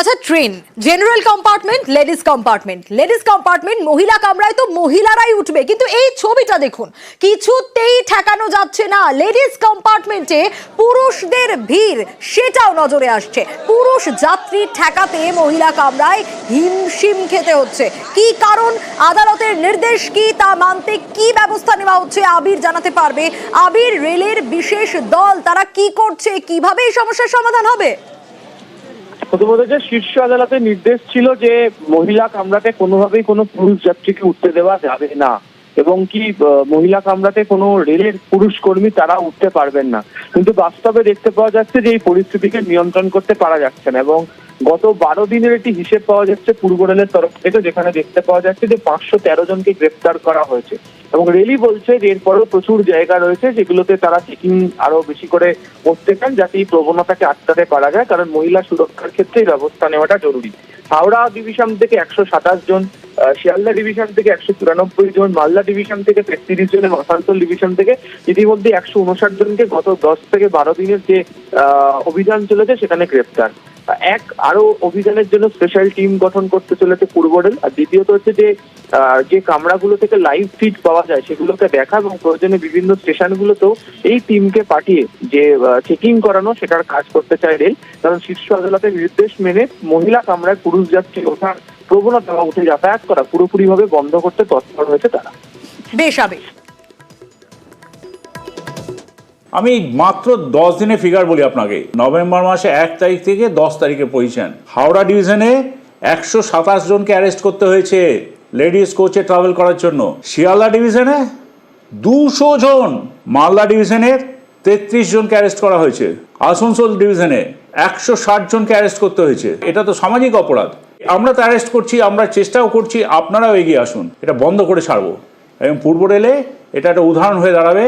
আচ্ছা train general compartment ladies compartment ladies compartment মহিলা কামরায় তো মহিলারাই উঠবে। কিন্তু এই ছবিটা দেখুন, কিছুতেই ঠেকানো যাচ্ছে না। লেডিস কম্পার্টমেন্টে পুরুষদের ভিড়, সেটাও নজরে আসছে। পুরুষ যাত্রী ঠেকাতে মহিলা কামরায় হিমশিম খেতে হচ্ছে। কি কারণ, আদালতের নির্দেশ কি তা মানতে কি ব্যবস্থা নেওয়া হচ্ছে আবির জানাতে পারবে। আবির রেলের বিশেষ দল, তারা কি করছে, কীভাবে এই সমস্যার সমাধান হবে? প্রথমত যে শীর্ষ আদালতের নির্দেশ ছিল যে মহিলা কামরাতে কোনোভাবেই কোনো পুরুষ যাত্রীকে উঠতে দেওয়া যাবে না। এবং কি মহিলা কামরাতে কোনো রেলের পুরুষ কর্মী তারা উঠতে পারবেন না। কিন্তু বাস্তবে দেখতে পাওয়া যাচ্ছে যে এই পরিস্থিতিকে নিয়ন্ত্রণ করতে পারা যাচ্ছে না। এবং গত বারো দিনের একটি হিসেব পাওয়া যাচ্ছে পূর্ব রেলের তরফ থেকে, যেখানে দেখতে পাওয়া যাচ্ছে যে পাঁচশো তেরো জনকে গ্রেপ্তার করা হয়েছে। এবং রেলই বলছে যে এরপরেও প্রচুর জায়গা রয়েছে যেগুলোতে তারা চেকিং আরও বেশি করে করতে চান, যাতে এই প্রবণতাকে আটকাতে পারা যায়, কারণ মহিলা সুরক্ষার ক্ষেত্রে এই ব্যবস্থা নেওয়াটা জরুরি। হাওড়া ডিভিশন থেকে একশো সাতাশ জন শিয়ালদা ডিভিশন থেকে একশো চুরানব্বই জন, মালদা ডিভিশন থেকে তেত্রিশ জন এবং আসানসোল ডিভিশন থেকে ইতিমধ্যে একশো উনষাট জনকে গত দশ থেকে বারো দিনের যে অভিযান চলেছে সেখানে গ্রেপ্তার। এক, আরও অভিযানের জন্য স্পেশাল টিম গঠন করতে চলেছে পূর্ব রেল। আর দ্বিতীয়ত হচ্ছে যে যে কামরাগুলো থেকে লাইভ ফিড পাওয়া যায়, সেগুলোকে দেখা এবং প্রয়োজনে বিভিন্ন স্টেশনগুলোতেও এই টিমকে পাঠিয়ে যে চেকিং করানো, সেটার কাজ করতে চায় রেল। কারণ শীর্ষ আদালতের নির্দেশ মেনে মহিলা কামরায় পুরুষ যাত্রী ওঠার প্রবণতা উঠে যাতায়াত করা পুরোপুরিভাবে বন্ধ করতে তৎপর হয়েছে তারা। বেশ আবির আমি মাত্র দশ দিনের ফিগার বলি আপনাকে। নভেম্বর মাসে এক তারিখ থেকে দশ তারিখে পজিশন হাওড়া ডিভিশনে একশো সাতাশ জনকে অ্যারেস্ট করতে হয়েছে লেডিস কোচে ট্রাভেল করার জন্য। শিয়ালদা ডিভিশনে দুশো জন, মালদা ডিভিশনের তেত্রিশ জনকে অ্যারেস্ট করা হয়েছে। আসানসোল ডিভিশনে একশো ষাট জনকে অ্যারেস্ট করতে হয়েছে। এটা তো সামাজিক অপরাধ। আমরা তো অ্যারেস্ট করছি, আমরা চেষ্টাও করছি, আপনারাও এগিয়ে আসুন। এটা বন্ধ করে ছাড়বো। এবং পূর্ব রেলে এটা একটা উদাহরণ হয়ে দাঁড়াবে।